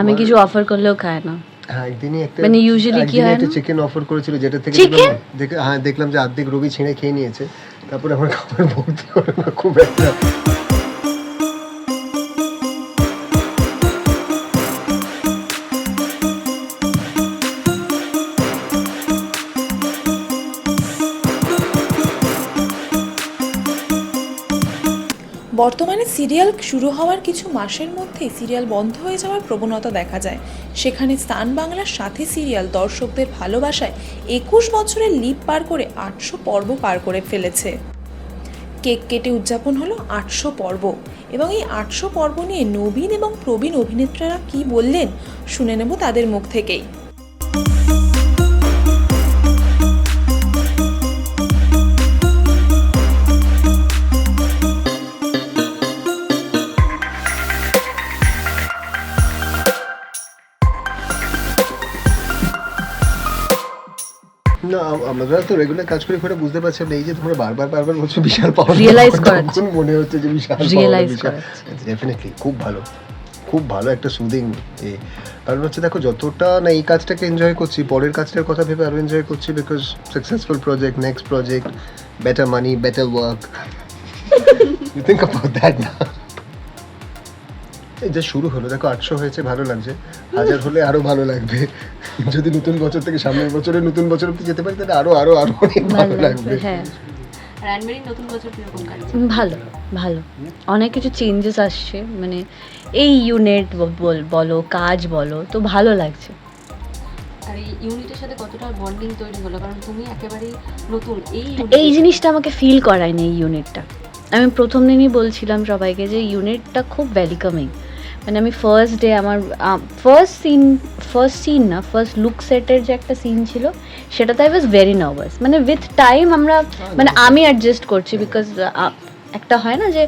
আমি কিছু অফার করলেও খায় না। হ্যাঁ একদিনই একটা মানে কি হয় একটা চিকেন অফার করেছিল যেটা থেকে দেখে হ্যাঁ দেখলাম যে আর্ধেক রোগী ছিঁড়ে খেয়ে নিয়েছে। তারপরে আমার খাবার ভর্তি করে না খুব একটা। বর্তমানে সিরিয়াল শুরু হওয়ার কিছু মাসের মধ্যেই সিরিয়াল বন্ধ হয়ে যাওয়ার প্রবণতা দেখা যায়। সেখানে স্থান বাংলার সাথে সিরিয়াল দর্শকদের ভালোবাসায় একুশ বছরের লিপ পার করে আটশো পর্ব পার করে ফেলেছে। কেক কেটে উদযাপন হলো আটশো পর্ব এবং এই আটশো পর্ব নিয়ে নবীন এবং প্রবীণ অভিনেত্রীরা কি বললেন শুনে নেব তাদের মুখ থেকেই। না আমরা তো রেগুলার কাজ করি করে বুঝতে পারছি না। এই যে তোমরা বারবার বারবার বলছো বিশাল পাওয়ার Realize করাচ্ছে। মনে হচ্ছে যে বিশাল বিশাল করাচ্ছে। ডেফিনেটলি খুব ভালো। খুব ভালো একটা সুদিং এ। কারণ হচ্ছে দেখো যতটা না এই কাজটাকে এনজয় করছি পরের কাজটার কথা ভেবে আরও এনজয় করছি because successful project next project better money better work you think about that না? যে শুরু হলো দেখো আটশো হয়েছে ভালো লাগছে। হাজার হলে আরও ভালো লাগবে। যদি নতুন বছর থেকে সামনের বছরে নতুন বছর অব্দি যেতে পারি তাহলে আরও আরও আরও অনেক ভালো লাগবে হ্যাঁ। ভালো ভালো। অনেক কিছু চেঞ্জেস আসছে মানে এই ইউনিট বলো কাজ বলো তো ভালো লাগছে। আর এই ইউনিটের সাথে কতটা বন্ডিং তৈরি হলো? কারণ তুমি একেবারেই নতুন। এই এই জিনিসটা আমাকে ফিল করায়নি এই ইউনিটটা আমি প্রথম দিনই বলছিলাম সবাইকে যে ইউনিটটা খুব ওয়েলকামিং মানে আমি ফার্স্ট ডে আমার ফার্স্ট সিন ফার্স্ট সিন না ফার্স্ট লুক সেটের যে একটা সিন ছিল সেটাতে আই ওয়াজ ভেরি নার্ভাস মানে উইথ টাইম আমরা মানে আমি অ্যাডজাস্ট করছি বিকজ একটা হয় না যে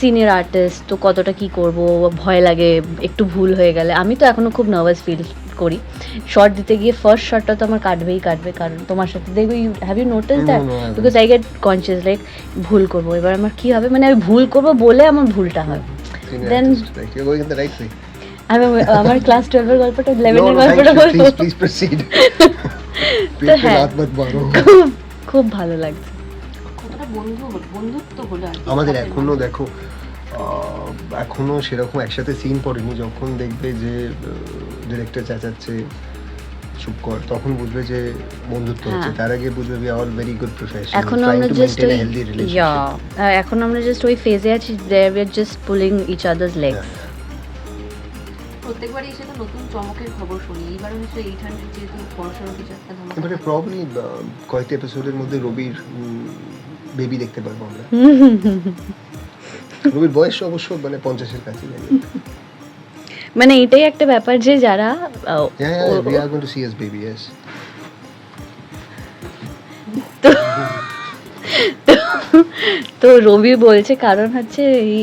সিনিয়র আর্টিস্ট তো কতটা কি করব ভয় লাগে একটু ভুল হয়ে গেলে। আমি তো এখনও খুব নার্ভাস ফিল করি। শর্ট দিতে গিয়ে ফার্স্ট শটটা তো আমার কাটবেই কাটবে কারণ তোমার সাথে দেখবে you have you notice that because I get conscious like ভুল করব। এবার আমার কি হবে? মানে আমি ভুল করব বলে আমার ভুলটা হয়। Then- like you're going in the right way. আমি আমার ক্লাস টুয়েলভের গল্পটা No, ইলেভেনের no, thank গল্পটা you. বলব Please, please proceed. তো হ্যাঁ লাত মত মারো। খুব খুব ভালো লাগছে কতটা বন্ধু বন্ধুত্ব হলো আমাদের এখনও দেখো আহ, এখনও সেরকম একসাথে সিন পড়েনি যখন দেখবে যে ডিরেক্টর চেঁচাচ্ছে চুপ কর। তখন বুঝবে যে বন্ধুত্ব হচ্ছে। হ্যাঁ। তার আগে বুঝবে we all very good professional এখনও আমরা জাস্ট ওই ইয়া এখন আমরা জাস্ট ওই ফেজে আছি there we are just pulling each others legs প্রত্যেকবারই এসে তো নতুন চমকের খবর শুনি। এইবার নিশ্চয়ই এইট হান্ড্রেড যেহেতু বড়সড় কিছু একটা ধামাকা এবারে প্রবলি কয়েকটা এপিসোডের মধ্যে রবির বেবি দেখতে পারব আমরা। রবির বয়স অবশ্য মানে পঞ্চাশের কাছে মানে এটাই একটা ব্যাপার যে যারা ইয়েস তো রবি বলছে কারণ হচ্ছে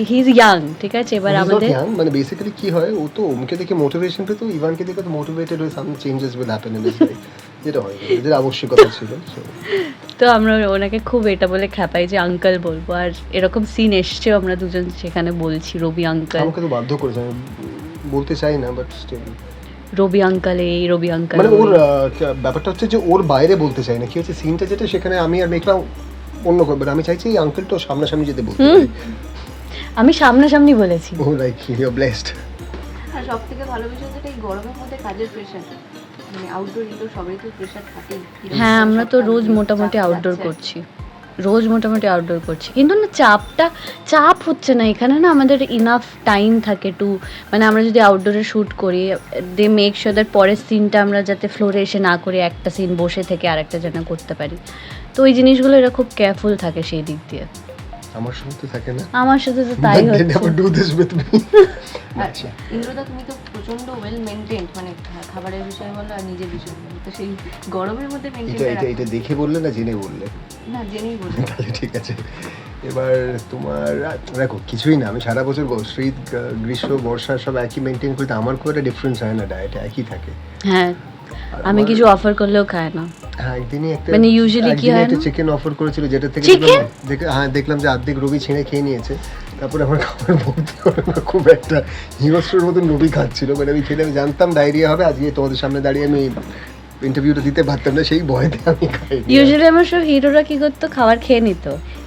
হি ইজ ইয়াং ঠিক আছে? এবার আমাদের মানে বেসিক্যালি কি হয় ও তো ওমকে দেখে মোটিভেশন পেতো ইভানকে দেখে তো মোটিভেটেড হয়ে some changes will happen in his life যেটা হয় যেটা আবশ্যকতা ছিল তো আমরা ওনাকে খুব এটা বলে খ্যাপাই যে আঙ্কেল বলব। আর এরকম সিন এসছেও আমরা দুজন সেখানে বলছি রবি আঙ্কেল আমাকে তো বাধ্য করেছে বলতে চাই না বাট স্টিল রবি আঙ্কেল এই রবি আঙ্কেল। মানে ওর ব্যাপারটা হচ্ছে যে ওর বাইরে বলতে চাই না। কি হচ্ছে সিনটা যেটা সেখানে আমি আর মেঘলা অন্য করবে আমি চাইছি এই আঙ্কেলটা সামনাসামনি যেতে বলতে। আমি সামনাসামনি বলেছি। ও লাইক ইউ ব্লেসড আর সব থেকে ভালো বিষয় যেটা এই গরমের মধ্যে কাজের প্রেশার মানে আউটডোর ইনডোর সবাই তো প্রেশার থাকেই। হ্যাঁ আমরা তো রোজ মোটামুটি আউটডোর করছি। রোজ মোটামুটি আউটডোর করছি। কিন্তু না, চাপটা, চাপ হচ্ছে না। এখানে না আমাদের ইনাফ টাইম থাকে টু মানে আমরা যদি আউটডোরে শ্যুট করি দে মেক শিওর দ্যাট পরের সিনটা আমরা যাতে ফ্লোরে এসে না করি, একটা সিন বসে থেকে আরেকটা যেন করতে পারি। তো ওই জিনিসগুলো এরা খুব কেয়ারফুল থাকে সেই দিক দিয়ে। আমার তো থাকে না? আমার সাথে তো তাই হচ্ছে। never do this with me. আচ্ছা। ইন্দ্রদা তুমি তো প্রচণ্ড ওয়েল মেনটেন্ড মানে খাবারের বিষয় বলো আর নিজের বিষয় বলো। তো সেই গরমের মধ্যে এটা এটা এটা দেখে বললে না জেনে বললে? না জেনেই বলো তাহলে ঠিক আছে। এবার তোমার দেখো কিছুই না আমি সারা বছর শীত গ্রীষ্ম বর্ষা সব একই মেনটেন করি আমার খুব একটা ডিফারেন্স হয় না ডায়েট একই থাকে। হ্যাঁ। আমি কিছু অফার করলেও খায় না। হ্যাঁ একদিনই একটা মানে usually কি হয় একটা চিকেন অফার করেছিল যেটা থেকে দেখে হ্যাঁ দেখলাম যে অর্ধেক রবি ছিঁড়ে খেয়ে নিয়েছে। তারপরে আমার খাবার না খুব একটা হিরোস্টোর মতন খাচ্ছিল। মানে আমি খেলে আমি জানতাম ডায়রিয়া হবে আজকে তোমাদের সামনে দাঁড়িয়ে আমি ইন্টারভিউটা দিতে পারতাম না সেই ভয়তে আমি খাই ইউজুয়ালি আমার সব হিরোরা কি করতো খাবার খেয়ে নিত।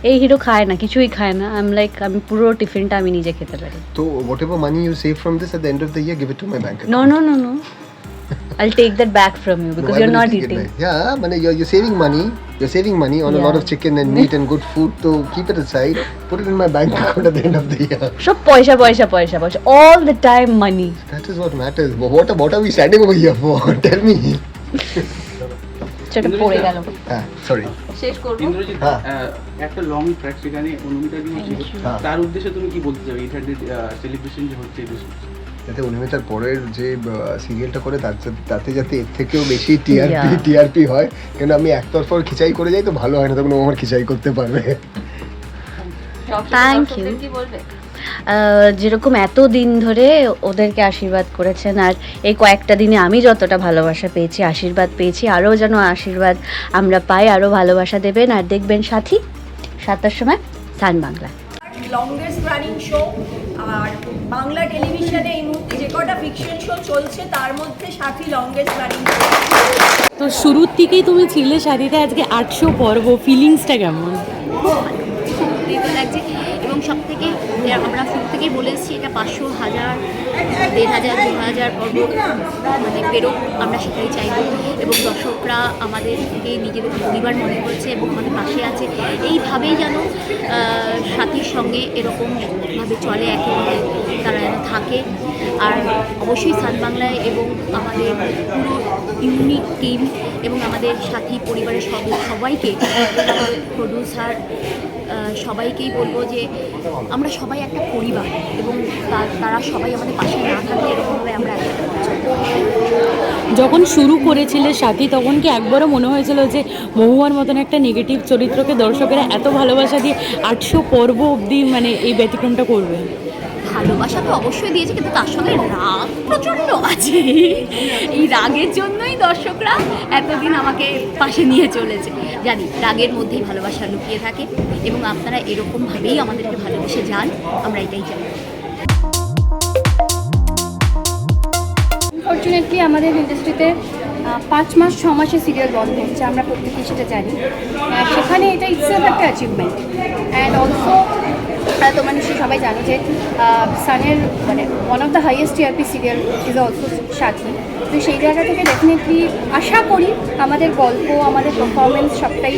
এই হিরো খায় না কিছুই খায় না। আই লাইক আমি পুরো টিফিনটা আমি নিজে খেতে পারি। তো whatever money you save from this at the end of the year give it to my bank no no no no I'll take that back from you because no, you're not eating. Yeah, মানে you're, you're saving money. You're saving money on yeah. a lot of chicken and meat and good food. So keep it aside. Put it in my bank account at the end of the year. সব পয়সা পয়সা পয়সা poisha. all the time money. That is what matters. But what, what are we standing over here for? Tell me. সেটা পড়ে গেল Ah, sorry. শেষ করব ইন্দ্রজিৎ হ্যাঁ। একটা লং ট্র্যাক সেখানে অনুমিতা দিন হ্যাঁ। তার উদ্দেশ্যে তুমি কি বলতে চাও এটা সেলিব্রেশন যে হচ্ছে যাতে অনুমিতার পরের যে সিরিয়ালটা করে তার সাথে- তাতে যাতে এর থেকেও বেশি টিআরপি. টিআরপি হয়। কেন আমি একতরফা খিচাই করে যাই তো ভালো হয় না তখন ও আমার খিচাই করতে পারবে। Thank you. দর্শকদের কি বলবে? আহ, যেরকম এত দিন ধরে ওদেরকে আশীর্বাদ করেছেন আর এই কয়েকটা দিনে আমি যতটা ভালোবাসা পেয়েছি আশীর্বাদ পেয়েছি আরও যেন আশীর্বাদ আমরা পাই আরও ভালোবাসা দেবেন। আর দেখবেন সাথী সাতটার সময় Sun Bangla. Longest running show আর বাংলা টেলিভিশনে এই মুহূর্তে যে কটা ফিকশন শো চলছে তার মধ্যে সাথী লংগেস্ট রানিং শো তো শুরুর থেকেই তুমি ছিলে সাথীতে আজকে আটশো পর্ব ফিলিংসটা কেমন? লাগছে এবং সব থেকে আমরা শুরু থেকেই বলে এসেছি, এটা পাঁচশো হাজার, দেড় হাজার, দু হাজার পর্ব মানে পেরোক, আমরা সেটাই চাইব। এবং দর্শকরা আমাদেরকে নিজেদের পরিবার মনে করছে এবং আমাদের পাশে আছে। এইভাবেই যেন সাথীর সঙ্গে এরকমভাবে চলে, একেবারে তারা যেন থাকে। আর অবশ্যই সান বাংলায় এবং আমাদের পুরো ইউনিক টিম এবং আমাদের সাথী পরিবারের সদস্য সবাইকে প্রডিউসার সবাইকেই বলব যে আমরা সবাই একটা পরিবার এবং তারা সবাই আমাদের পাশে না থাকে এরকমভাবে আমরা। যখন শুরু করেছিলে সাথী তখন কি একবারও মনে হয়েছিল যে মহুয়ার মতন একটা নেগেটিভ চরিত্রকে দর্শকেরা এত ভালোবাসা দিয়ে আটশো পর্ব অবধি মানে এই ব্যতিক্রমটা করবে ভালোবাসা তো অবশ্যই দিয়েছে, কিন্তু তার সঙ্গে রাগ প্রচণ্ড আছে। এই রাগের জন্যই দর্শকরা এতদিন আমাকে পাশে নিয়ে চলেছে। জানি, রাগের মধ্যেই ভালোবাসা লুকিয়ে থাকে, এবং আপনারা এরকমভাবেই আমাদেরকে ভালোবেসে যান, আমরা এটাই জানি। আনফর্চুনেটলি আমাদের ইন্ডাস্ট্রিতে পাঁচ মাস, ছ মাসে সিরিয়াল বন্ধ হচ্ছে আমরা প্রত্যেকে সেটা জানি। সেখানে এটা ইটসেলফ একটা অ্যাচিভমেন্ট অ্যান্ড অলসো তোমার নিশ্চয়ই সবাই জানো যে সানের মানে one of the highest TRP serial is also Saathi. তো সেই জায়গা থেকে ডেফিনেটলি আশা করি আমাদের গল্প, আমাদের পারফরমেন্স সবটাই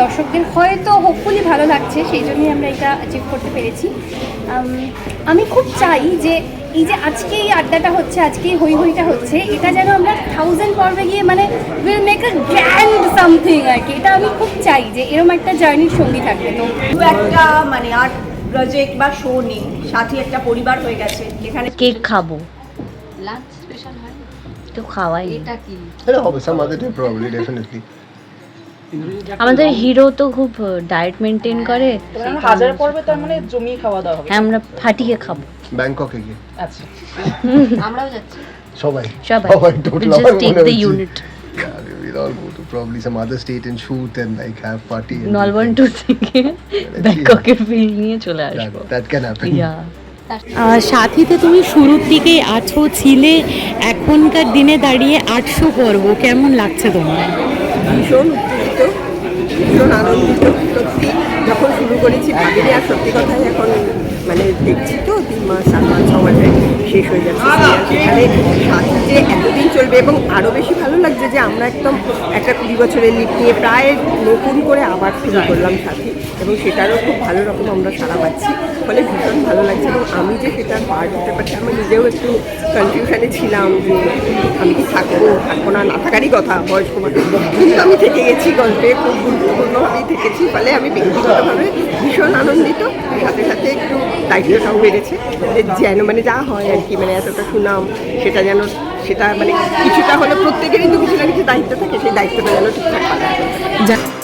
দর্শকদের হয়তো হোপফুলি ভালো লাগছে, সেই জন্যই আমরা এটা অ্যাচিভ করতে পেরেছি। আমি খুব চাই যে এই যে আজকে এই আড্ডাটা হচ্ছে, আজকে এই হই হইটা হচ্ছে, এটা যেন আমরা থাউজেন্ড পর্বে গিয়ে মানে will make a grand something আর কি। এটা আমি খুব চাই যে এরকম একটা জার্নির সঙ্গী থাকবে। তো একটা মানে আর্ট প্রজেক্ট বা শো নেই সাথী একটা পরিবার হয়ে গেছে। এখানে কেক খাব। লাঞ্চ স্পেশাল হয়? তো খাওয়াই। এটা কি? এটা হবে some other day probably definitely আমাদের হিরো তো খুব ডায়েট মেনটেন করে। হাজার পর্বে তার মানে জমিয়ে খাওয়া দাওয়া হবে। হ্যাঁ আমরা ফাটিয়ে খাব। ব্যাংককে গিয়ে। আচ্ছা। আমরাও যাচ্ছি। সবাই। সবাই। total We'll আমার just take probably some other state and shoot and like have party and Nalban do টু থেকে ব্যাংককের ফিল নিয়ে চলে. আসব That, that can happen. ইয়া সাথীতে তুমি শুরুর থেকেই আছো ছিলে এখনকার দিনে দাঁড়িয়ে আটশো পর্ব কেমন লাগছে তোমার ভীষণ উত্তেজিত ভীষণ আনন্দিত সত্যি যখন শুরু করেছি ভাবিনি আর সত্যি কথাই এখন মানে দেখছি তো তিন মাস চার মাস, ছ মাসে শেষ হয়ে যাচ্ছে। সেখানে সাথী এতদিন চলবে এবং আরও বেশি ভালো লাগছে যে আমরা একদম একটা কুড়ি বছরের লিপ নিয়ে প্রায় নতুন করে আবার শুরু করলাম সাথী। এবং সেটারও খুব ভালো রকম আমরা সারা পাচ্ছি। ফলে ভীষণ ভালো লাগছে এবং আমি যে সেটার পার্ট হতে পারছি আমি নিজেও একটু কনফিউশনে ছিলাম যে আমি কি থাকব? থাকব না না থাকারই কথা বয়স্ক কিন্তু আমি থেকে গেছি গল্পে, খুব গুরুত্বপূর্ণভাবেই থেকেছি। ফলে আমি ব্যক্তিগতভাবে ভীষণ আনন্দিত। সাথে সাথে একটু দায়িত্বটাও বেড়েছে। যেন মানে যা হয় আর কি মানে এতটা সুনাম, সেটা যেন, সেটা মানে কিছুটা হলে প্রত্যেকেরই তো কিছু না কিছু দায়িত্ব থাকে, সেই দায়িত্বটা যেন ঠিকঠাক পালন